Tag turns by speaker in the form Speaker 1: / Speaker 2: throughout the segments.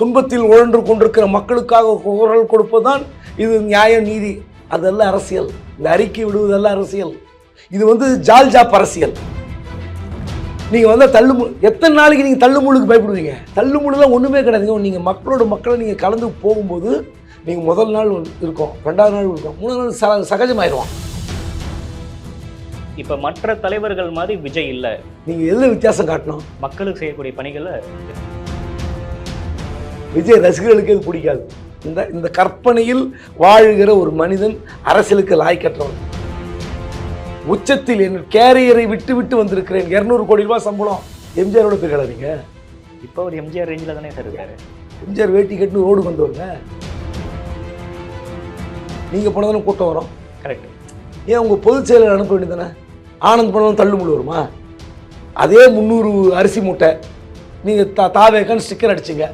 Speaker 1: துன்பத்தில் உழன்று கொண்டிருக்கிற மக்களுக்காக குரல் கொடுப்பதுதான் இது நியாயம் நீதி. அதெல்லாம் அரசியல். இந்த அறிக்கை விடுவதெல்லாம் அரசியல். இது வந்து ஜால் ஜாப் அரசியல். நீங்கள் வந்து தள்ளுமு எத்தனை நாளைக்கு நீங்கள் தள்ளுமுழுக்கு பயப்படுவீங்க? தள்ளுமுழுலாம் ஒன்றுமே கிடையாதுங்க நீங்கள் மக்களோட மக்களை நீங்கள் கலந்து போகும்போது நீங்கள் முதல் நாள் இருக்கும். ரெண்டாவது நாள் இருக்கும். மூணாவது நாள் சகஜமாயிடுவான்
Speaker 2: இப்ப மற்ற தலைவர்கள் மாதிரி விஜய் இல்ல.
Speaker 1: நீங்கள் எதில் வித்தியாசம் காட்டணும்?
Speaker 2: மக்களுக்கு செய்யக்கூடிய பணிகளை
Speaker 1: விஜய் ரசிகர்களுக்கு இது பிடிக்காது. இந்த இந்த கற்பனையில் வாழ்கிற ஒரு மனிதன் அரசியலுக்கு லாய்க்கற்றவன் உச்சத்தில் என் கேரியரை விட்டு விட்டு வந்திருக்கிறேன். இரநூறு கோடி ரூபாய் சம்பளம். எம்ஜிஆரோட போய் கிளறீங்க?
Speaker 2: இப்ப ஒரு எம்ஜிஆர் ரேஞ்சில் தானே சார் இருக்காரு.
Speaker 1: எம்ஜிஆர் வேட்டி கட்டு ரோடு கொண்டு வருங்க நீங்கள் போனதானே கூட்டம் வரும்.
Speaker 2: கரெக்ட்
Speaker 1: ஏன் உங்கள் பொதுச் செயலர் அனுப்ப வேண்டியதானே ஆனந்த் பண்ணாலும் தள்ளுமுள்ளு வருமா? அதே முந்நூறு அரிசி மூட்டை நீங்கள் தா தாவேக்கான்னு ஸ்டிக்கர் அடிச்சிங்க.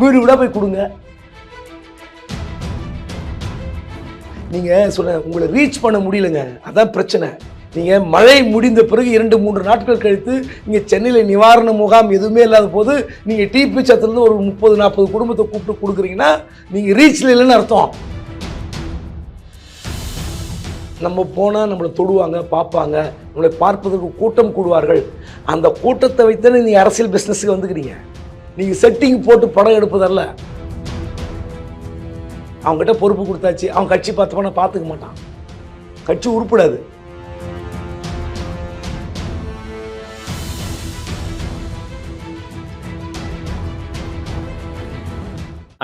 Speaker 1: வீடு வீடாக போய் கொடுங்க. நீங்கள் சொன்ன உங்களை ரீச் பண்ண முடியலங்க. அதான் பிரச்சனை. நீங்கள் மழை முடிந்த பிறகு இரண்டு மூன்று நாட்கள் கழித்து நீங்கள் சென்னையில் நிவாரண முகாம் எதுவுமே இல்லாத போது நீங்கள் டிபி சத்திலிருந்து ஒரு முப்பது நாற்பது குடும்பத்தை கூப்பிட்டு கொடுக்குறீங்கன்னா நீங்கள் ரீச்சில் இல்லைன்னு அர்த்தம். நம்ம போனால் நம்மளை தொடுவாங்க பார்ப்பாங்க. நம்மளை பார்ப்பதற்கு கூட்டம் கூடுவார்கள். அந்த கூட்டத்தை வைத்தானே நீங்கள் அரசியல் பிஸ்னஸுக்கு வந்துக்கிறீங்க. நீங்கள் செட்டிங் போட்டு படம் எடுப்பதல்ல. அவங்ககிட்ட பொறுப்பு கொடுத்தாச்சு. அவன் கட்சி பார்த்தப்பனா பார்த்துக்க மாட்டான். கட்சி உருப்படாது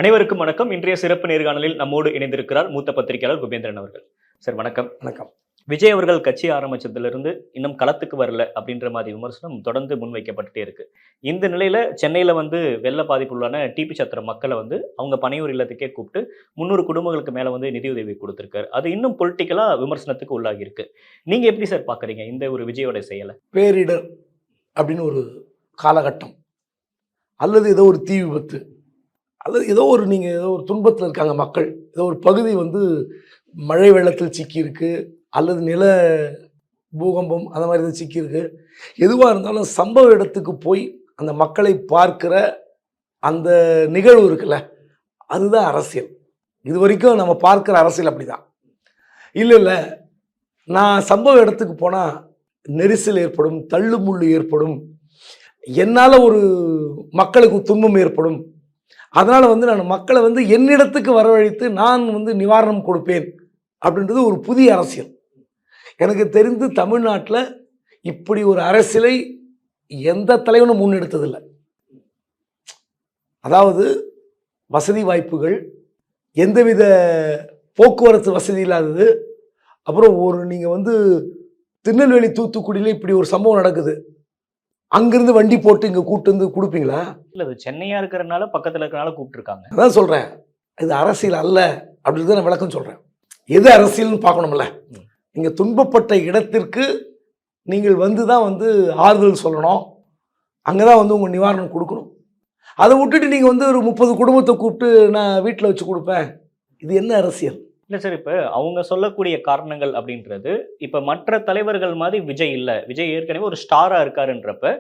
Speaker 2: அனைவருக்கும் வணக்கம். இன்றைய சிறப்பு நேர்காணலில் நம்மோடு இணைந்திருக்கிறார் மூத்த பத்திரிகையாளர் குபேந்திரன் அவர்கள். சார் வணக்கம்.
Speaker 1: வணக்கம்.
Speaker 2: விஜய் அவர்கள் கட்சி ஆரம்பிச்சதுலேருந்து இன்னும் களத்துக்கு வரல அப்படின்ற மாதிரி விமர்சனம் தொடர்ந்து முன்வைக்கப்பட்டுட்டே இருக்கு. இந்த நிலையில் சென்னையில் வந்து வெள்ள பாதிப்புள்ளான டிபி சத்திர மக்களை வந்து அவங்க பனையூர் இல்லத்துக்கே கூப்பிட்டு முந்நூறு குடும்பங்களுக்கு மேலே வந்து நிதியுதவி கொடுத்துருக்காரு. அது இன்னும் பொலிட்டிக்கலாக விமர்சனத்துக்கு உள்ளாகி இருக்கு. எப்படி சார் பார்க்குறீங்க இந்த ஒரு விஜயோட செயலை?
Speaker 1: பேரிடர் அப்படின்னு ஒரு காலகட்டம். அல்லது ஏதோ ஒரு தீ விபத்து. அல்லது ஏதோ ஒரு நீங்கள் ஏதோ ஒரு துன்பத்தில் இருக்காங்க மக்கள். ஏதோ ஒரு பகுதி வந்து மழை வெள்ளத்தில் சிக்கியிருக்கு. அல்லது நில பூகம்பம் அந்த மாதிரி எதுவும் சிக்கியிருக்கு. எதுவாக இருந்தாலும் சம்பவ இடத்துக்கு போய் அந்த மக்களை பார்க்கிற அந்த நிகழ்வு இருக்குல்ல அதுதான் அரசியல். இது வரைக்கும் நம்ம பார்க்குற அரசியல் அப்படிதான். இல்லை இல்லை. நான் சம்பவ இடத்துக்கு போனால் நெரிசல் ஏற்படும் தள்ளுமுள்ளு ஏற்படும். என்னால் ஒரு மக்களுக்கு துன்பம் ஏற்படும். அதனால் வந்து நான் மக்களை வந்து என்னிடத்துக்கு வரவழைத்து நான் வந்து நிவாரணம் கொடுப்பேன் அப்படின்றது ஒரு புதிய அரசியல். எனக்கு தெரிந்து தமிழ்நாட்டில் இப்படி ஒரு அரசியலை எந்த தலைவனும் முன்னெடுத்ததில்லை. அதாவது வசதி வாய்ப்புகள் எந்தவித போக்குவரத்து வசதி இல்லாதது அப்புறம் ஒரு நீங்கள் வந்து திருநெல்வேலி தூத்துக்குடியில் இப்படி ஒரு சம்பவம் நடக்குது. அங்கிருந்து வண்டி போட்டு இங்கே கூட்டு வந்து கொடுப்பீங்களா?
Speaker 2: இல்ல அது சென்னையா இருக்கிறனால பக்கத்துல இருக்கிறனால கூப்பிட்டு இருக்காங்க
Speaker 1: அதான் சொல்கிறேன் இது அரசியல் அல்ல அப்படின்றத நான் விளக்கம் சொல்கிறேன் எது அரசியல்னு பார்க்கணும்ல. நீங்கள் துன்பப்பட்ட இடத்திற்கு நீங்கள் வந்து தான் வந்து ஆறுதல் சொல்லணும். அங்கே தான் வந்து உங்கள் நிவாரணம் கொடுக்கணும். அதை விட்டுட்டு நீங்கள் வந்து ஒரு முப்பது குடும்பத்தை கூப்பிட்டு நான் வீட்டில் வச்சு கொடுப்பேன். இது என்ன அரசியல்?
Speaker 2: இல்லை சார் இப்போ அவங்க சொல்லக்கூடிய காரணங்கள் அப்படின்றது இப்போ மற்ற தலைவர்கள் மாதிரி விஜய் இல்லை. விஜய் ஏற்கனவே ஒரு ஸ்டாராக இருக்காருன்றப்ப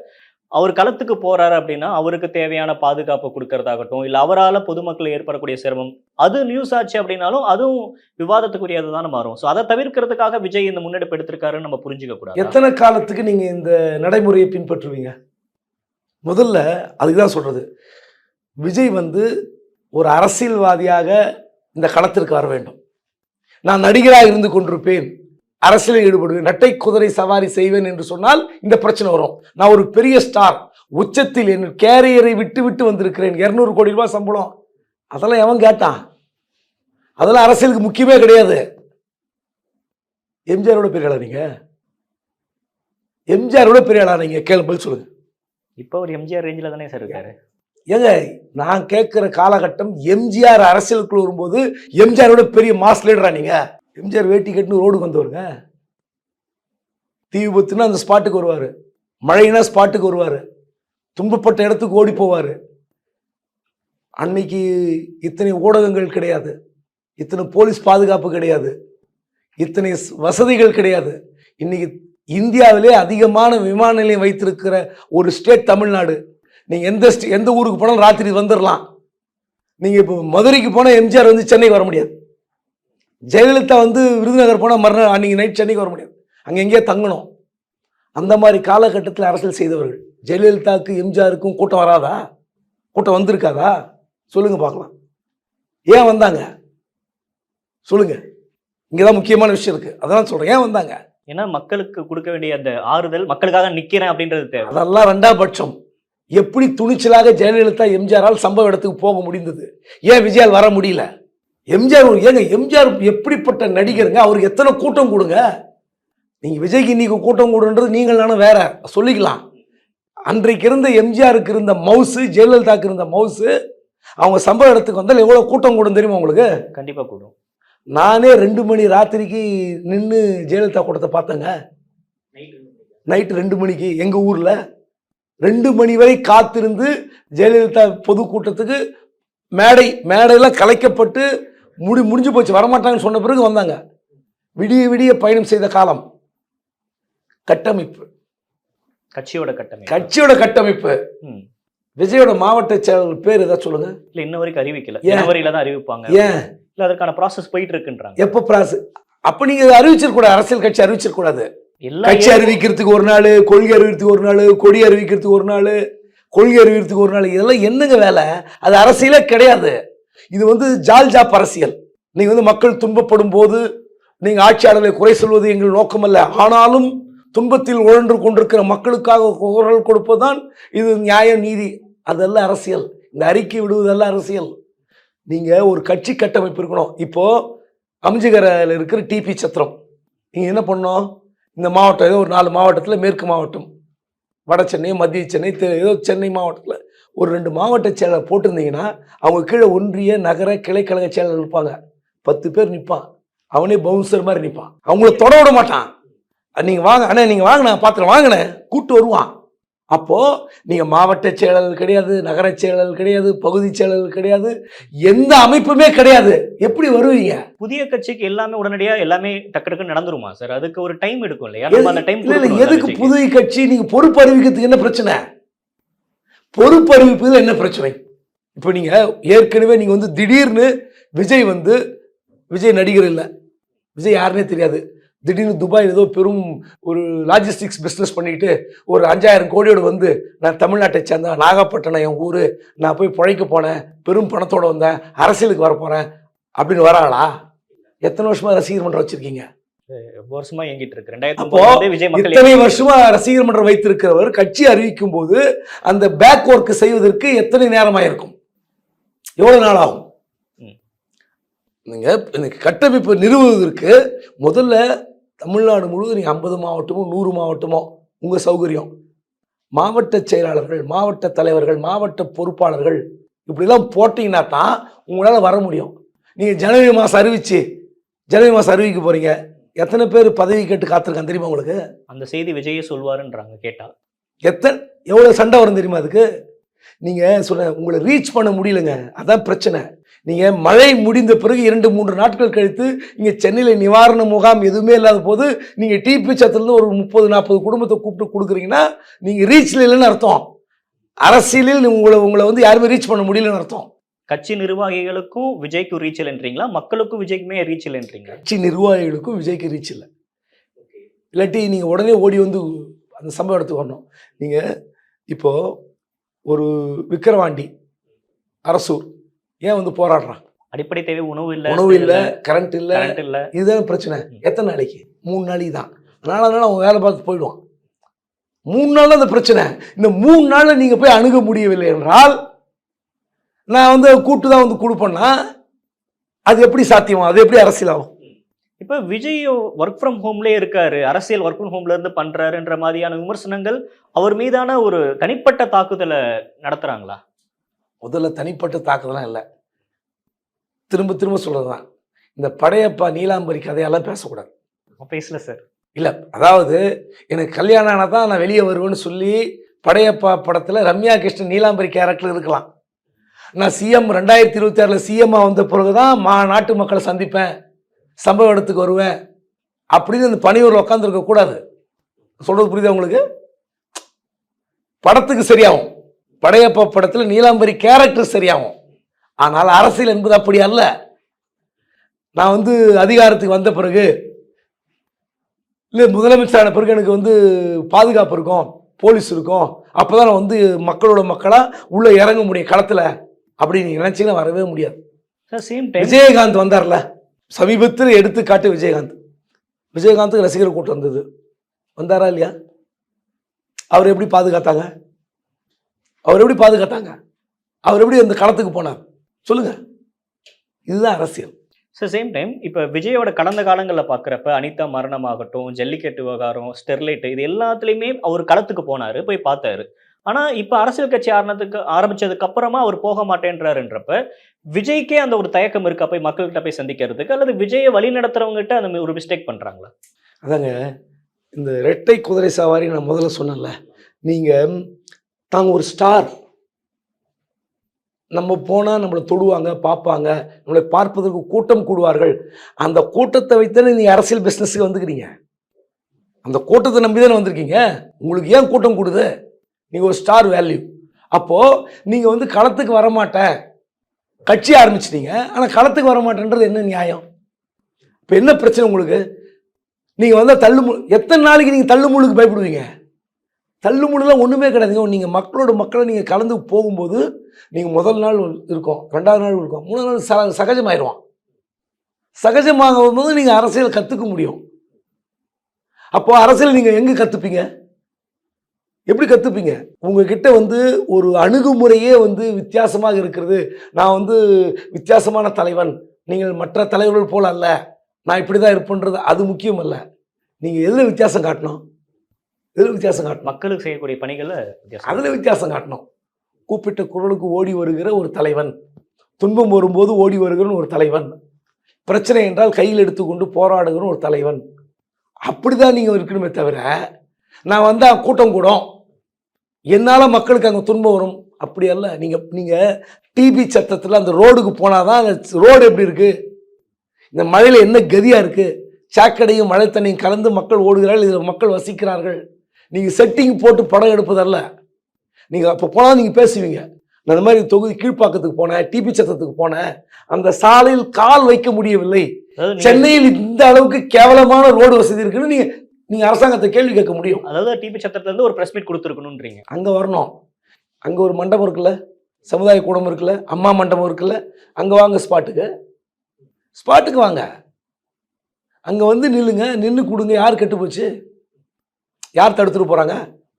Speaker 2: அவர் களத்துக்கு போறாரு அப்படின்னா அவருக்கு தேவையான பாதுகாப்பு கொடுக்கறதாகட்டும் இல்லை அவரால் பொதுமக்கள் ஏற்படக்கூடிய சிரமம் அது நியூஸ் ஆச்சு அப்படின்னாலும் அதுவும் விவாதத்துக்குரியது தானே மாறும். ஸோ அதை தவிர்க்கிறதுக்காக விஜய் இந்த முன்னெடுப்பு எடுத்திருக்காருன்னு நம்ம புரிஞ்சுக்க கூடாது?
Speaker 1: எத்தனை காலத்துக்கு நீங்கள் இந்த நடைமுறையை பின்பற்றுவீங்க? முதல்ல அதுக்கு தான் சொல்கிறது விஜய் வந்து ஒரு அரசியல்வாதியாக இந்த களத்திற்கு வர வேண்டும். நான் நடிகராக இருந்து கொண்டிருப்பேன். அரசியலில் ஈடுபடுவேன் இரட்டை குதிரை சவாரி செய்வேன் என்று சொன்னால் இந்த பிரச்சனை வரும். நான் ஒரு பெரிய ஸ்டார் உச்சத்தில் என் கேரியரை விட்டு விட்டு வந்திருக்கிறேன். இரநூறு கோடி ரூபாய் சம்பளம். அதெல்லாம் எவன் கேட்டான் அதெல்லாம் அரசியலுக்கு முக்கியமே கிடையாது. எம்ஜிஆரோட பெரிய ஆளா நீங்க? எம்ஜிஆரோட பெரிய ஆளா நீங்க? கேளு பதில் சொல்லுங்க.
Speaker 2: இப்போ ஒரு எம்ஜிஆர் ரேஞ்சில் தானே சார் இருக்காரு?
Speaker 1: ஏங்க நான் கேட்குற காலகட்டம் எம்ஜிஆர் அரசியலுக்குள்ள வரும்போது எம்ஜிஆரோட பெரிய மாஸ் லீடரா நீங்க? எம்ஜிஆர் வேட்டி கட்டுன்னு ரோடுக்கு வந்தவருங்க. தீ விபத்துனா அந்த ஸ்பாட்டுக்கு வருவார். மழைனா ஸ்பாட்டுக்கு வருவார். துன்பப்பட்ட இடத்துக்கு ஓடி போவார். அன்னைக்கு இத்தனை ஊடகங்கள் கிடையாது. இத்தனை போலீஸ் பாதுகாப்பு கிடையாது. இத்தனை வசதிகள் கிடையாது. இன்னைக்கு இந்தியாவிலே அதிகமான விமான நிலையம் வைத்திருக்கிற ஒரு ஸ்டேட் தமிழ்நாடு. நீங்கள் எந்த ஸ்டே- எந்த ஊருக்கு போனாலும் ராத்திரி வந்துடலாம் நீங்கள் இப்போ மதுரைக்கு போனால் எம்ஜிஆர் வந்து சென்னைக்கு வர முடியாது. ஜெயலலிதா வந்து விருதுநகர் போனால் மறுநாள் அன்றைக்கி நைட் சென்னைக்கு வர முடியாது. அங்கே எங்கேயோ தங்கணும். அந்த மாதிரி காலகட்டத்தில் அரசியல் செய்தவர்கள். ஜெயலலிதாவுக்கு எம்ஜிஆருக்கும் கூட்டம் வராதா? கூட்டம் வந்திருக்காதா? சொல்லுங்க பார்க்கலாம். ஏன் வந்தாங்க? சொல்லுங்க. இங்கே தான் முக்கியமான விஷயம் இருக்கு. அதான் சொல்றேன். ஏன் வந்தாங்க?
Speaker 2: ஏன்னா மக்களுக்கு கொடுக்க வேண்டிய அந்த ஆறுதல் மக்களுக்காக நிக்கிறேன் அப்படின்றது தேவை.
Speaker 1: அதெல்லாம் ரெண்டாம் பட்சம். எப்படி துணிச்சலாக ஜெயலலிதா எம்ஜிஆரால் சம்பவ இடத்துக்கு போக முடிந்தது? ஏன் விஜயால் வர முடியல? எம்ஜிஆர் ஏங்க எம்ஜிஆர் எப்படிப்பட்ட நடிகருங்க? அவருக்கு எத்தனை கூட்டம் கொடுங்க? நீங்க விஜய்க்கு இன்னைக்கு கூட்டம் கொடுன்றது நீங்கள் நானும் வேற. சொல்லிக்கலாம். அன்றைக்கு இருந்த எம்ஜிஆருக்கு இருந்த மவுசு ஜெயலலிதாவுக்கு இருந்த மவுசு அவங்க சம்பவ இடத்துக்கு வந்தால் எவ்வளவு கூட்டம் கூடும் தெரியுமா உங்களுக்கு?
Speaker 2: கண்டிப்பா கூடும்.
Speaker 1: நானே ரெண்டு மணி ராத்திரிக்கு நின்று ஜெயலலிதா கூட்டத்தை பார்த்தேங்க. நைட்டு ரெண்டு மணிக்கு எங்கள் ஊரில். ரெண்டு மணி வரை காத்திருந்து ஜெயலலிதா பொதுக்கூட்டத்துக்கு மேடை மேடையெல்லாம் கலைக்கப்பட்டு முடி முடிஞ்சு போச்சு வரமாட்டாங்கன்னு சொன்ன பிறகு வந்தாங்க. விடிய விடிய பயணம் செய்த காலம். கட்டமைப்பு.
Speaker 2: கட்சியோட கட்டமைப்பு.
Speaker 1: கட்சியோட கட்டமைப்பு. விஜயோட மாவட்ட செயலர் பேர் ஏதாவது சொல்லுங்க.
Speaker 2: இல்ல இன்ன வரைக்கும் அறிவிக்கல? ஜனவரியில தான் அறிவிப்பாங்க.
Speaker 1: ஏன்?
Speaker 2: இல்ல அதற்கான ப்ராசஸ் போயிட்டு இருக்குன்றாங்க
Speaker 1: எப்போ பிராஸ் அப்ப நீங்க அறிவிச்சிருக்கூடாது அரசியல் கட்சி அறிவிச்சிருக்கூடாது
Speaker 2: எல்லா
Speaker 1: கட்சி அறிவிக்கிறதுக்கு ஒரு நாள் கொள்கை அறிவிக்கிறதுக்கு ஒரு நாள் கொடி அறிவிக்கிறதுக்கு ஒரு நாள் கொள்கை அறிவிக்கிறதுக்கு ஒரு நாள். இதெல்லாம் என்னங்க வேலை? அது அரசியலே கிடையாது. இது வந்து ஜால் ஜாப் அரசியல் நீங்க வந்து மக்கள் துன்பப்படும் போது நீங்க ஆட்சியாளர்களை குறை சொல்வது எங்கள் நோக்கமல்ல. ஆனாலும் துன்பத்தில் உழன்று கொண்டிருக்கிற மக்களுக்காக குரல் கொடுப்பதுதான் இது நியாய நீதி. அதெல்லாம் அரசியல். இந்த அறிக்கை விடுவதெல்லாம் அரசியல். நீங்க ஒரு கட்சி கட்டமைப்பு இருக்கணும். இப்போ அம்ஜிகரில் இருக்கிற டிபி சத்திரம். நீங்கள் என்ன பண்ணோம் இந்த மாவட்டம் ஏதோ ஒரு நாலு மாவட்டத்தில் மேற்கு மாவட்டம். வட சென்னை மத்திய சென்னை தெ- ஏதோ சென்னை மாவட்டத்தில். ஒரு ரெண்டு மாவட்ட செயலர் போட்டிருந்தீங்கன்னா அவங்க கீழே ஒன்றிய நகர கிளைக்கழக செயலர் இருப்பாங்க. பத்து பேர் நிற்பான் அவனே பவுன்சர் மாதிரி நிற்பான் அவங்கள தொட விட மாட்டான். நீங்கள் வாங்க அண்ணே நீங்கள் வாங்க நான் பார்த்துட்டு வாங்கினேன். கூட்டு வருவான். அப்போது நீங்கள் மாவட்ட செயலர் கிடையாது நகர செயலர் கிடையாது பகுதி செயலர் கிடையாது எந்த அமைப்புமே கிடையாது. எப்படி வருவீங்க?
Speaker 2: புதிய கட்சிக்கு எல்லாமே உடனடியா எல்லாமே டக்கு டக்குன்னு நடந்துருமா சார்? அதுக்கு ஒரு டைம் எடுக்கும் இல்லையா?
Speaker 1: எதுக்கு? புதிய கட்சி? நீங்க பொறுப்பு அறிவிக்கிறதுக்கு என்ன பிரச்சனை? பொறுப்பு என்ன பிரச்சனை? இப்போ நீங்க ஏற்கனவே நீங்க வந்து திடீர்னு விஜய் வந்து விஜய் நடிகர் இல்லை. விஜய் யாருன்னே தெரியாது. திடீர்னு துபாய் ஏதோ பெரும் ஒரு லாஜிஸ்டிக்ஸ் பிஸ்னஸ் பண்ணிட்டு ஒரு அஞ்சாயிரம் கோடியோடு வந்து நான் தமிழ்நாட்டை சேர்ந்தேன் நாகப்பட்டினம் என் ஊர் நான் போய் பிழைக்க போனேன் பெரும் பணத்தோடு வந்தேன் அரசியலுக்கு வர போகிறேன் அப்படின்னு வராளா எத்தனை வருஷமாக ரசிகர் மன்றம் வச்சுருக்கீங்க?
Speaker 2: வருஷமா இயங்கிட்டு இருக்கு. ரெண்டாயிரத்தி விஜய்
Speaker 1: இத்தனை வருஷமா ரசிகர் மன்றம் வைத்திருக்கிறவர் கட்சி அறிவிக்கும் போது அந்த பேக் ஒர்க் செய்வதற்கு எத்தனை நேரமாயிருக்கும்? எவ்வளவு நாள் ஆகும். நீங்க இந்த கட்டமைப்பு நிறுவுவதற்கு முதல்ல தமிழ்நாடு முழுவதும் நீங்க ஐம்பது மாவட்டமோ நூறு மாவட்டமோ உங்க சௌகரியம். மாவட்ட செயலாளர்கள் மாவட்ட தலைவர்கள் மாவட்ட பொறுப்பாளர்கள் இப்படிலாம் போட்டீங்கன்னா தான் உங்களால் வர முடியும். நீங்க ஜனவரி மாதம் அறிவிச்சு ஜனவரி மாதம் அறிவிக்க போறீங்க. எத்தனை பேர் பதவி கேட்டு காத்திருக்கான் தெரியுமா உங்களுக்கு?
Speaker 2: அந்த செய்தி விஜயே சொல்வாருன்றாங்க கேட்டா.
Speaker 1: எத்தனை எவ்வளோ சண்டை வரும் தெரியுமா அதுக்கு? நீங்கள் சொன்ன உங்களை ரீச் பண்ண முடியலங்க. அதான் பிரச்சனை. நீங்கள் மழை முடிந்த பிறகு இரண்டு மூன்று நாட்கள் கழித்து இங்கே சென்னையில் நிவாரண முகாம் எதுவுமே இல்லாத போது நீங்கள் டிபி சத்திலேருந்து ஒரு முப்பது நாற்பது குடும்பத்தை கூப்பிட்டு கொடுக்குறீங்கன்னா நீங்கள் ரீச்சில் இல்லைன்னு அர்த்தம். அரசியலில் உங்களை உங்களை வந்து யாருமே ரீச் பண்ண முடியலன்னு அர்த்தம்.
Speaker 2: கட்சி நிர்வாகிகளுக்கும் விஜய்க்கு ரீச் இல்லைன்றீங்களா? மக்களுக்கும் விஜய்க்குமே ரீச் இல்லைன்றீங்களா?
Speaker 1: கட்சி நிர்வாகிகளுக்கும் விஜய்க்கு ரீச் இல்லை. இல்லாட்டி நீங்கள் உடனே ஓடி வந்து அந்த சம்பவ இடத்துக்கு வரணும் நீங்கள் இப்போது ஒரு விக்கிரவாண்டி அரசூர் ஏன் வந்து போராடுறான்
Speaker 2: அடிப்படை தேவை உணவு இல்ல
Speaker 1: உணவு இல்லை கரண்ட் இல்லை
Speaker 2: கரண்ட் இல்ல.
Speaker 1: இதுதான் பிரச்சனை. எத்தனை நாளைக்கு? மூணு நாளைக்கு தான். நாலு நாள் அவன் வேலை பார்த்து போயிடுவான். மூணு நாள் அந்த பிரச்சனை. இந்த மூணு நாளில் நீங்கள் போய் அணுக முடியவில்லை என்றால் நான் வந்து கூட்டு தான் வந்து கொடுப்பேன்னா அது எப்படி சாத்தியமா? அது எப்படி அரசியலாகும்
Speaker 2: இப்ப விஜய் ஒர்க் ஃப்ரம் ஹோம்லயே இருக்காரு. அரசியல் ஒர்க் ஃப்ரம் ஹோம்ல இருந்து பண்றாருன்ற மாதிரியான விமர்சனங்கள் அவர் மீதான ஒரு தனிப்பட்ட தாக்குதலை நடத்துறாங்களா?
Speaker 1: முதல்ல தனிப்பட்ட தாக்குதலாம் இல்லை. திரும்ப திரும்ப சொல்கிறது தான் இந்த படையப்பா நீலாம்பரி கதையெல்லாம் பேசக்கூடாது.
Speaker 2: பேசல சார்
Speaker 1: இல்லை அதாவது எனக்கு கல்யாணம் ஆனால் தான் நான் வெளியே வருவேன்னு சொல்லி படையப்பா படத்தில் ரம்யா கிருஷ்ணன் நீலாம்பரி கேரக்டர் இருக்கலாம். நான் சிஎம் ரெண்டாயிரத்தி இருபத்தி ஆறில் சிஎம்மாக வந்த பிறகு தான் மா நாட்டு மக்களை சந்திப்பேன் சம்பவ இடத்துக்கு வருவேன் அப்படின்னு அந்த பணியூரில் உட்காந்துருக்க கூடாது. சொல்கிறது புரியுதா உங்களுக்கு? படத்துக்கு சரியாகும். படையப்பா படத்தில் நீலாம்பரி கேரக்டர் சரியாகும். ஆனால் அரசியல் என்பது அப்படி அல்ல. நான் வந்து அதிகாரத்துக்கு வந்த பிறகு இல்லை முதலமைச்சரான பிறகு எனக்கு வந்து பாதுகாப்பு இருக்கும் போலீஸ் இருக்கும். அப்பதான் நான் வந்து மக்களோட மக்களாக உள்ளே இறங்க முடியும் களத்தில். அப்படி நீங்க நினைச்சீங்கன்னா வரவே முடியாது.
Speaker 2: சேம் டைம்
Speaker 1: விஜயகாந்த் வந்தார்ல. சமீபத்தில் எடுத்துக்காட்டு விஜயகாந்த். விஜயகாந்துக்கு ரசிகர் கூட்டம் வந்தது. வந்தாரா இல்லையா? அவர் எப்படி பாதுகாத்தாங்க? அவர் எப்படி பாதுகாத்தாங்க? அவர் எப்படி அந்த களத்துக்கு போனார்? சொல்லுங்க. இதுதான் அரசியல்.
Speaker 2: சார் சேம் டைம் இப்போ விஜயோட கடந்த காலங்களில் பார்க்குறப்ப அனிதா மரணமாகட்டும் ஜல்லிக்கட்டு விவகாரம் ஸ்டெர்லைட் இது எல்லாத்துலேயுமே அவர் களத்துக்கு போனார் போய் பார்த்தாரு. ஆனால் இப்போ அரசியல் கட்சி ஆரம்பத்துக்கு ஆரம்பிச்சதுக்கு அப்புறமா அவர் போக மாட்டேன்றாருன்றப்ப விஜய்க்கே அந்த ஒரு தயக்கம் இருக்கா? போய் மக்கள்கிட்ட போய் சந்திக்கிறதுக்கு? அல்லது விஜயை வழி நடத்துறவங்ககிட்ட அந்த ஒரு மிஸ்டேக் பண்ணுறாங்களா
Speaker 1: அதாங்க இந்த ரெட்டை குதிரை சவாரி நான் முதல்ல சொன்னேன்ல. நீங்கள் தாங்க ஒரு ஸ்டார் நம்ம போனால் நம்மளை தொடுவாங்க பார்ப்பாங்க. நம்மளை பார்ப்பதற்கு கூட்டம் கூடுவார்கள். அந்த கூட்டத்தை வைத்தானே நீங்கள் அரசியல் பிஸ்னஸுக்கு வந்துக்கிறீங்க. அந்த கூட்டத்தை நம்பி தானே வந்திருக்கீங்க? உங்களுக்கு ஏன் கூட்டம் கூடுது? நீங்கள் ஒரு ஸ்டார் வேல்யூ அப்போது நீங்கள் வந்து களத்துக்கு வரமாட்டேன். கட்சி ஆரம்பிச்சிட்டீங்க. ஆனால் களத்துக்கு வரமாட்டேன்றது என்ன நியாயம்? இப்போ என்ன பிரச்சனை உங்களுக்கு? நீங்கள் வந்து தள்ளுமு எத்தனை நாளைக்கு நீங்கள் தள்ளுமுழுக்கு பயப்படுவீங்க? தள்ளுமுழுலாம் ஒன்றுமே கிடையாதுங்க. நீங்கள் மக்களோட மக்களை நீங்கள் கலந்து போகும்போது நீங்கள் முதல் நாள் இருக்கும். ரெண்டாவது நாள் இருக்கும். மூணாவது நாள் ச சகஜமாயிடுவான் சகஜமாகும் போது நீங்கள் அரசியல் கற்றுக்க முடியும். அப்போது அரசியல் நீங்கள் எங்கே கற்றுப்பீங்க எப்படி கற்றுப்பீங்க உங்ககிட்ட வந்து ஒரு அணுகுமுறையே வந்து வித்தியாசமாக இருக்கிறது. நான் வந்து வித்தியாசமான தலைவன். நீங்கள் மற்ற தலைவர்கள் போல அல்ல. நான் இப்படி தான் இருப்பேன்றது அது முக்கியம் அல்ல. நீங்கள் எதில் வித்தியாசம் காட்டணும்? எதில் வித்தியாசம் காட்டணும்?
Speaker 2: மக்களுக்கு செய்யக்கூடிய பணிகள்ல
Speaker 1: அதில் வித்தியாசம் காட்டணும். கூப்பிட்ட குரலுக்கு ஓடி வருகிற ஒரு தலைவன். துன்பம் வரும்போது ஓடி வருகிற ஒரு தலைவன். பிரச்சனை என்றால் கையில் எடுத்துக்கொண்டு போராடுகிற ஒரு தலைவன். அப்படிதான் நீங்கள் இருக்கணுமே தவிர நான் வந்தால் கூட்டம் கூடும். என்னால் மக்களுக்கு அங்கே துன்பம் வரும்? அப்படி அல்ல. நீங்கள் நீங்கள் டிபி சத்தத்தில் அந்த ரோடுக்கு போனால் தான் அந்த ரோடு எப்படி இருக்குது இந்த மழையில் என்ன கதியாக இருக்குது சாக்கடையும் மழை தண்ணியும் கலந்து மக்கள் ஓடுகிறார்கள் இதில் மக்கள் வசிக்கிறார்கள். நீங்கள் செட்டிங் போட்டு படம் எடுப்பதல்ல நீங்கள் அப்போ போனால் நீங்கள் பேசுவீங்க. நான் இந்த மாதிரி தொகுதி கீழ்ப்பாக்கத்துக்கு போனேன் டிபி சத்தத்துக்கு போனேன். அந்த சாலையில் கால் வைக்க முடியவில்லை. சென்னையில் இந்த அளவுக்கு கேவலமான ரோடு வசதி இருக்குன்னு நீங்கள் நீங்கள் அரசாங்கத்தை கேள்வி கேட்க முடியும்.
Speaker 2: அதாவது டிபி சத்திரத்துல இருந்து ஒரு பிரஸ் மீட் கொடுத்துருக்கணும்ன்றீங்க.
Speaker 1: அங்கே வரணும். அங்கே ஒரு மண்டபம் இருக்குல்ல? சமுதாய கூடம் இருக்குல்ல? அம்மா மண்டபம் இருக்குல்ல? அங்கே வாங்க ஸ்பாட்டுக்கு. ஸ்பாட்டுக்கு வாங்க. அங்கே வந்து நில்லுங்க. நின்று கொடுங்க. யார் கெட்டு போச்சு? யார் தடுத்துட்டு போகிறாங்க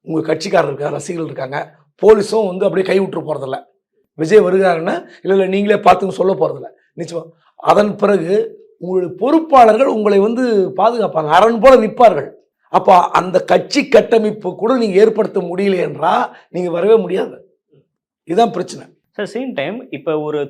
Speaker 1: உங்கள் கட்சிக்காரர் இருக்காங்க ரசிகர்கள் இருக்காங்க. போலீஸும் வந்து அப்படியே கை விட்டுரு போகிறதில்ல விஜய் வருகிறாருன்னா இல்லை இல்லை நீங்களே பார்த்துன்னு சொல்ல போகிறதில்ல நிச்சயம். அதன் பிறகு உங்களுடைய பொறுப்பாளர்கள் உங்களை வந்து பாதுகாப்பாங்க. அரண் போல நிற்பார்கள். அப்போ அந்த கட்சி கட்டமைப்பு கூட நீங்கள் ஏற்படுத்த முடியல என்றால் நீங்கள் வரவே முடியாது. இதுதான் பிரச்சனை.
Speaker 2: சார் சேம் டைம் இப்போ ஒரு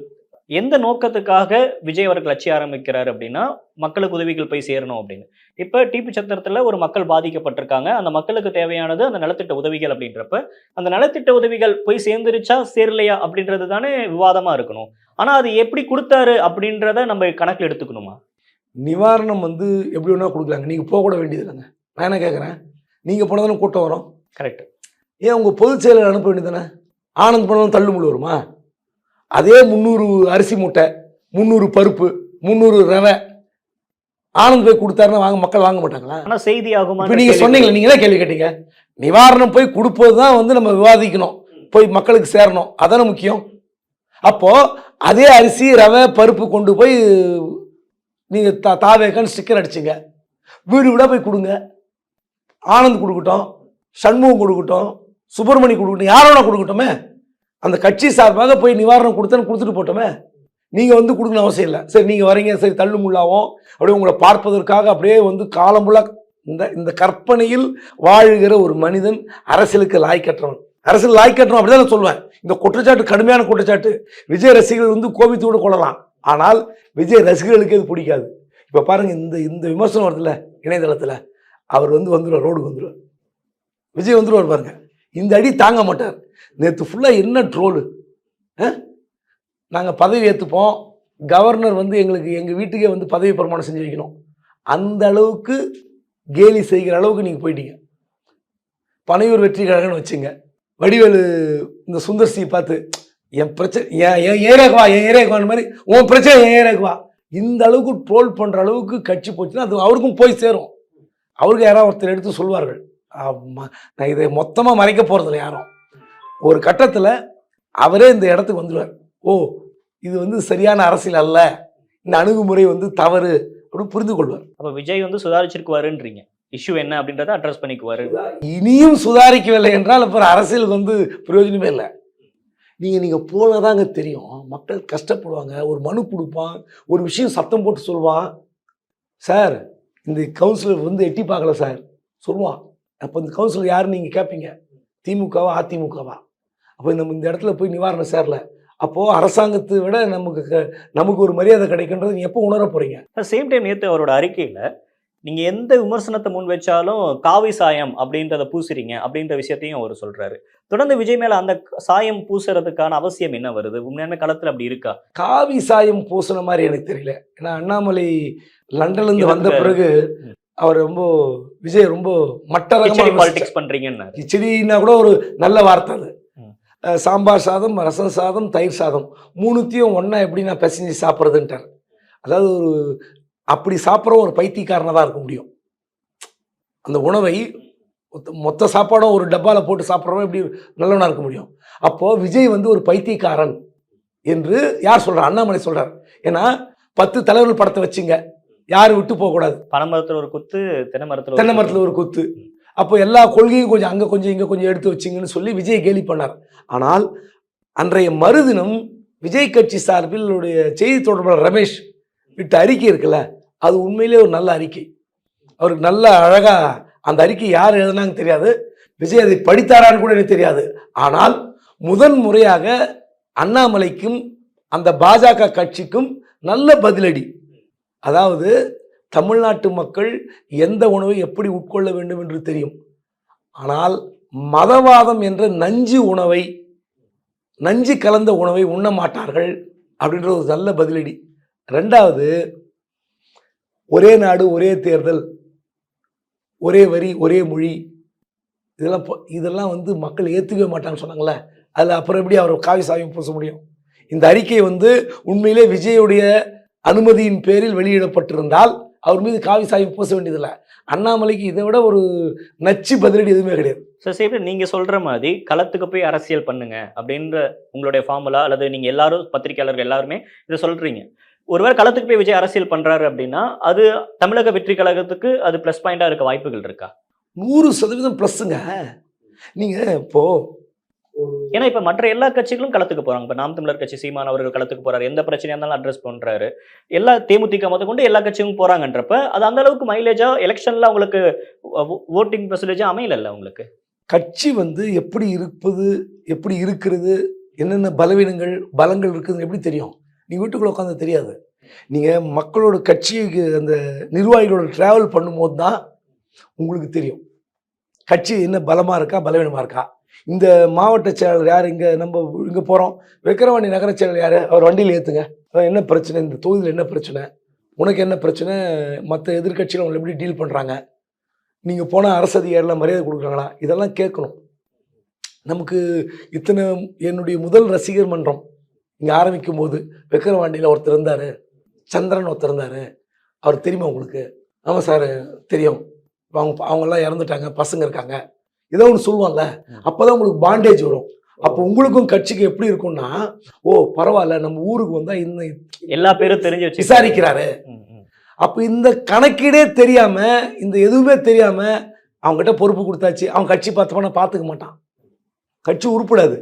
Speaker 2: எந்த நோக்கத்துக்காக விஜய் அவர்கள் கட்சி ஆரம்பிக்கிறார் அப்படின்னா மக்களுக்கு உதவிகள் போய் சேரணும் அப்படின்னு. இப்போ டிபி சத்திரத்தில் ஒரு மக்கள் பாதிக்கப்பட்டிருக்காங்க. அந்த மக்களுக்கு தேவையானது அந்த நலத்திட்ட உதவிகள் அப்படின்றப்ப அந்த நலத்திட்ட உதவிகள் போய் சேர்ந்துருச்சா சேரலையா அப்படின்றது தானே விவாதமாக இருக்கணும். ஆனால் அது எப்படி கொடுத்தாரு அப்படின்றத நம்ம கணக்கில் எடுத்துக்கணுமா?
Speaker 1: நிவாரணம் வந்து எப்படி வேணால் கொடுக்கலாங்க. நீங்கள் போக கூட வேண்டியது இல்லைங்க நான் என்ன கேட்குறேன் நீங்கள் போனதானே கூட்டம் வரும்.
Speaker 2: கரெக்ட்
Speaker 1: ஏன் உங்கள் பொதுச் செயலர் அனுப்ப வேண்டியதானே ஆனந்த் போனாலும் தள்ளு முள்ளு வருமா அதே முந்நூறு அரிசி மூட்டை முந்நூறு பருப்பு முந்நூறு ரவை ஆனந்த் போய் கொடுத்தாருன்னா வாங்க மக்கள் வாங்க மாட்டாங்களா?
Speaker 2: ஆனால் செய்தி ஆகுமா
Speaker 1: இப்போ நீங்கள் சொன்னீங்களே நீங்களே கேள்வி கேட்டீங்க. நிவாரணம் போய் கொடுப்பது தான் வந்து நம்ம விவாதிக்கணும். போய் மக்களுக்கு சேரணும். அதானே முக்கியம். அப்போ அதே அரிசி ரவை பருப்பு கொண்டு போய் நீங்கள் தா தாவேக்கன்னு ஸ்டிக்கர் அடிச்சிங்க. வீடு வீடாக போய் கொடுங்க. ஆனந்த் கொடுக்கட்டும் சண்முகம் கொடுக்கட்டும் சுப்பிரமணி கொடுக்கட்டும் யாரோட கொடுக்கட்டுமே. அந்த கட்சி சார்பாக போய் நிவாரணம் கொடுத்தேன்னு கொடுத்துட்டு போட்டோமே. நீங்கள் வந்து கொடுக்கணும் அவசியம் இல்லை. சரி நீங்கள் வரீங்க சரி தள்ளு முள்ளாவும். அப்படியே உங்களை பார்ப்பதற்காக அப்படியே வந்து காலமுள்ள இந்த இந்த கற்பனையில் வாழுகிற ஒரு மனிதன் அரசியலுக்கு லாய்க்கற்றவன் அரசியல் லாய்க்கற்றவன் அப்படிதான் நான் சொல்லுவேன் இந்த குற்றச்சாட்டு கடுமையான குற்றச்சாட்டு. விஜய் ரசிகர்கள் வந்து கோபித்து கூட கொள்ளலாம். ஆனால் விஜய் ரசிகர்களுக்கு இது பிடிக்காது? இப்போ பாருங்கள் இந்த இந்த விமர்சனம் வருதுல்ல இணையதளத்தில். அவர் வந்து வந்துடுவார் ரோடுக்கு வந்துடுவார் விஜய் வந்துடுவார் பாருங்க. இந்த அடி தாங்க மாட்டார். நேற்று ஃபுல்லாக என்ன ட்ரோலு நாங்கள் பதவி ஏற்றுப்போம் கவர்னர் வந்து எங்களுக்கு எங்கள் வீட்டுக்கே வந்து பதவி பிரமாணம் செஞ்சு வைக்கணும். அந்த அளவுக்கு கேலி செய்கிற அளவுக்கு நீங்கள் போயிட்டீங்க. பனையூர் வெற்றி கழகம்னு வச்சுங்க. வடிவேலு இந்த சுந்தர் சி பார்த்து என் பிரச்சனை என் என் ஏரியாக்கு வா என் ஏரியாக்குவான்னு மாதிரி உன் பிரச்சனை என் ஏரியாக்கு வா. இந்த அளவுக்கு ட்ரோல் பண்ணுற அளவுக்கு கட்சி போச்சுன்னா அது அவருக்கும் போய் சேரும். அவருக்கு யாராவது ஒருத்தர் எடுத்து சொல்வார்கள். நான் இதை மொத்தமாக மறைக்க போகிறதில்ல யாரும். ஒரு கட்டத்தில் அவரே இந்த இடத்துக்கு வந்துடுவார். ஓ இது வந்து சரியான அரசியல் அல்ல. இந்த அணுகுமுறை வந்து தவறு அப்படின்னு புரிந்து கொள்வார்.
Speaker 2: அப்ப விஜய் வந்து சுதாரிச்சிருக்குவாருன்றீங்க. இஷ்யூ என்ன அப்படின்றத அட்ரஸ் பண்ணிக்குவாரு.
Speaker 1: இனியும் சுதாரிக்கவில்லை என்றால் அப்புறம் அரசியல் வந்து பிரயோஜனமே இல்லை. நீங்கள் நீங்கள் போனதாங்க தெரியும். மக்கள் கஷ்டப்படுவாங்க. ஒரு மனு கொடுப்பான். ஒரு விஷயம் சத்தம் போட்டு சொல்லுவான் சார் இந்த கவுன்சிலர் வந்து எட்டி பார்க்கல சார் சொல்லுவான் அப்போ இந்த கவுன்சிலர் யாருன்னு நீங்கள் கேட்பீங்க திமுகவா அதிமுகவா? அப்போ நம்ம இந்த இடத்துல போய் நிவாரணம் சேரல அப்போது அரசாங்கத்தை விட நமக்கு க- நமக்கு ஒரு மரியாதை கிடைக்கின்றது நீ எப்போ உணர போகிறீங்க
Speaker 2: சேம் டைம் நேற்று அவரோட அறிக்கையில் நீங்க எந்த விமர்சனத்தை முன் வச்சாலும் காவி சாயம் அப்படின்றத பூசுறீங்க அப்படின்ற விஷயத்தையும் அவர் சொல்றாரு. தொடர்ந்து விஜய் மேல அந்த சாயம் பூசுறதுக்கான அவசியம் என்ன வருது? உண்மையான களத்துல அப்படி இருக்கா?
Speaker 1: காவி சாயம் பூசின மாதிரி எனக்கு தெரியல. ஏன்னா அண்ணாமலை லண்டன்ல இருந்து வந்த பிறகு அவர் ரொம்ப விஜய் ரொம்ப மட்ட
Speaker 2: பாலிடிக்ஸ் பண்றீங்கன்னு
Speaker 1: கிச்சடின்னா கூட ஒரு நல்ல வார்த்தை அது. சாம்பார் சாதம் ரசம் சாதம் தயிர் சாதம் மூணுத்தையும் ஒன்றா எப்படி நான் பிசைஞ்சு சாப்பிட்றதுன்ட்டார். அதாவது ஒரு அப்படி சாப்பிட்ற ஒரு பைத்தியக்காரனாக தான் இருக்க முடியும். அந்த உணவை மொத்த- சாப்பாடும் ஒரு டப்பாவில் போட்டு சாப்பிட்றவன் எப்படி நல்லவனா இருக்க முடியும்? அப்போது விஜய் வந்து ஒரு பைத்தியக்காரன் என்று யார் சொல்றா? அண்ணாமலை சொல்றார். ஏன்னா பத்து தலைவர்கள் படத்தை வச்சுங்க. யாரும் விட்டு போகக்கூடாது
Speaker 2: பனைமரத்துல ஒரு குத்து தென்னை மரத்துல ஒரு
Speaker 1: தென்னை
Speaker 2: குத்து.
Speaker 1: மரத்தில் ஒரு குத்து. அப்போ எல்லா கொள்கையும் கொஞ்சம் அங்கே கொஞ்சம் இங்கே கொஞ்சம் எடுத்து வச்சிங்கன்னு சொல்லி விஜய் கேலி பண்ணார். ஆனால் அன்றைய மறுதினம் விஜய் கட்சி சார்பில் செய்தி தொடர்பாளர் ரமேஷ் விட்ட அறிக்கை இருக்குல்ல? அது உண்மையிலே ஒரு நல்ல அறிக்கை. அவருக்கு நல்ல அழகாக அந்த அறிக்கை யார் எழுதுனாங்க தெரியாது. விஜய் அதை படித்தாரான்னு கூட எனக்கு தெரியாது. ஆனால் முதன் முறையாக அண்ணாமலைக்கும் அந்த பாஜக கட்சிக்கும் நல்ல பதிலடி. அதாவது தமிழ்நாட்டு மக்கள் எந்த உணவை எப்படி உட்கொள்ள வேண்டும் என்று தெரியும். ஆனால் மதவாதம் என்ற நஞ்சு உணவை நஞ்சு கலந்த உணவை உண்ண மாட்டார்கள் அப்படின்ற ஒரு நல்ல பதிலடி. ரெண்டாவது ஒரே நாடு ஒரே தேர்தல் ஒரே வரி ஒரே மொழி. இதெல்லாம் இதெல்லாம் வந்து மக்கள் ஏற்றுக்கவே மாட்டாங்கன்னு சொன்னாங்களே அதில் அப்புறம் எப்படி அவர் காவி சாவியம் பூச முடியும்? இந்த அறிக்கை வந்து உண்மையிலே விஜயுடைய அனுமதியின் பேரில் வெளியிடப்பட்டிருந்தால் அவர் மீது காவி சாயம் பூச வேண்டியதில்லை. அண்ணாமலைக்கு இதை விட ஒரு நச்சு பதிலடி எதுவுமே கிடையாது.
Speaker 2: சார் சேம் நீங்கள் சொல்கிற மாதிரி களத்துக்கு போய் அரசியல் பண்ணுங்க அப்படின்ற உங்களுடைய ஃபார்முலா அல்லது நீங்கள் எல்லாரும் பத்திரிகையாளர்கள் எல்லாருமே இதை சொல்கிறீங்க ஒருவேளை களத்துக்கு போய் விஜய் அரசியல் பண்றாரு அப்படின்னா அது தமிழக வெற்றி கழகத்துக்கு அது ப்ளஸ் பாயிண்டா இருக்க வாய்ப்புகள் இருக்கா?
Speaker 1: நூறு சதவீதம் ப்ளஸ்ஸுங்க நீங்கள் இப்போ
Speaker 2: ஏன்னா இப்ப மற்ற எல்லா கட்சிகளும் களத்துக்கு போறாங்க. இப்ப நாம் தமிழர் கட்சி சீமான் அவர்கள் களத்துக்கு போறாரு. எந்த பிரச்சனையா இருந்தாலும் அட்ரஸ் பண்றாரு. எல்லா தேமுதிக முத கொண்டு எல்லா கட்சியும் போறாங்கன்றப்ப அது அந்த அளவுக்கு மைலேஜா எலெக்ஷன்ல உங்களுக்கு ஓட்டிங் பெர்சன்டேஜா அமையல உங்களுக்கு?
Speaker 1: கட்சி வந்து எப்படி இருப்பது எப்படி இருக்கிறது என்னென்ன பலவீனங்கள் பலங்கள் இருக்குதுன்னு எப்படி தெரியும்? நீங்கள் வீட்டுக்குள்ளே உட்காந்து தெரியாது. நீங்கள் மக்களோட கட்சிக்கு அந்த நிர்வாகிகளோட ட்ராவல் பண்ணும்போது தான் உங்களுக்கு தெரியும். கட்சி என்ன பலமாக இருக்கா பலவீனமாக இருக்கா? இந்த மாவட்ட செயலர் யார்? இங்கே நம்ம இங்கே போகிறோம் விக்கிரவாணி நகர செயலர் யார்? அவர் வண்டியில் ஏற்றுங்க என்ன பிரச்சனை? இந்த தொகுதியில் என்ன பிரச்சனை? உனக்கு என்ன பிரச்சனை? மற்ற எதிர்க்கட்சிகள் உங்களை எப்படி டீல் பண்ணுறாங்க நீங்கள் போனால் அரசு அதிகாரிலாம் மரியாதை கொடுக்குறாங்களா? இதெல்லாம் கேட்கணும். நமக்கு இத்தனை என்னுடைய முதல் ரசிகர் மன்றம். இங்கே ஆரம்பிக்கும் போது விக்கிரவாண்டியில் ஒருத்தர் இருந்தார். சந்திரன் ஒருத்தர் இருந்தார். அவர் தெரியுமா உங்களுக்கு? ஆமாம் சார் தெரியும். அவங்க அவங்கெல்லாம் இறந்துட்டாங்க பசங்க இருக்காங்க. ஏதோ ஒன்று சொல்லுவாங்கல்ல அப்போ தான் உங்களுக்கு பாண்டேஜ் வரும். அப்போ உங்களுக்கும் கட்சிக்கு எப்படி இருக்கும்னா ஓ பரவாயில்ல நம்ம ஊருக்கு வந்தால் இந்த
Speaker 2: எல்லா பேரும் தெரிஞ்சு வச்சு
Speaker 1: விசாரிக்கிறாரு. அப்போ இந்த கணக்கீடே தெரியாம இந்த எதுவுமே தெரியாம அவங்ககிட்ட பொறுப்பு கொடுத்தாச்சு. அவன் கட்சி பார்த்தவன பார்த்துக்க மாட்டான். கட்சி உருப்படாது.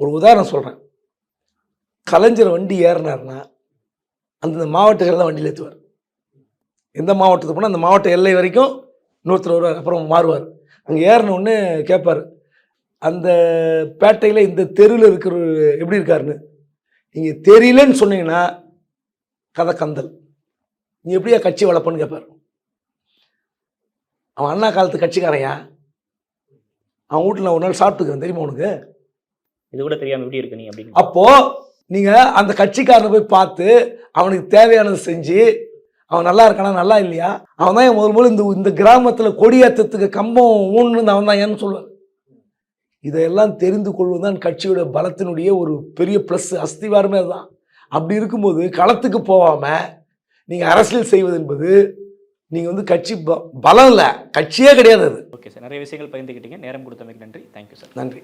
Speaker 1: ஒரு உதாரணம் சொல்றேன். கலைஞர் வண்டி ஏறினார்னா அந்த மாவட்டத்தில் தான் வண்டியில் ஏற்றுவார் எந்த மாவட்டத்துக்கு போனால் அந்த மாவட்ட எல்லை வரைக்கும் இன்னொருத்தர் வருவார் அப்புறம் மாறுவார். அங்கே ஏறின உடனே கேட்பார் அந்த பேட்டையில் இந்த தெருவில் இருக்கிற எப்படி இருக்காருன்னு? நீங்கள் தெரியலன்னு சொன்னீங்கன்னா கதை கந்தல். நீ எப்படியா கட்சி வளர்ப்பன்னு கேட்பார் அவன் அண்ணா காலத்து கட்சிக்காரையா அவன் வீட்டில் ஒரு நாள் சாப்பிட்டுக்கிறேன். தெரியுமா உனக்கு?
Speaker 2: இது கூட தெரியாம எப்படி இருக்கு நீ அப்படின்னு
Speaker 1: அப்போ நீங்க அந்த கட்சிக்காரனை போய் பார்த்து அவனுக்கு தேவையானதை செஞ்சு அவன் நல்லா இருக்கானா நல்லா இல்லையா? அவன் தான் முதல் முதல்ல இந்த இந்த கிராமத்தில் கொடியேற்றத்துக்கு கம்பம் ஊன்னு அவன் தான் ஏன்னு சொல்லுவார். இதையெல்லாம் தெரிந்து கொள்வதுதான் கட்சியோட பலத்தினுடைய ஒரு பெரிய ப்ளஸ் அஸ்திவாரமே அதுதான். அப்படி இருக்கும்போது களத்துக்கு போகாமல் நீங்கள் அரசியல் செய்வது என்பது நீங்கள் வந்து கட்சி ப பலம் இல்லை. கட்சியே கிடையாது அது.
Speaker 2: ஓகே சார் நிறைய விஷயங்கள் பகிர்ந்துக்கிட்டீங்க நேரம் கொடுத்தமைக்கு நன்றி. தேங்க்யூ சார்
Speaker 1: நன்றி.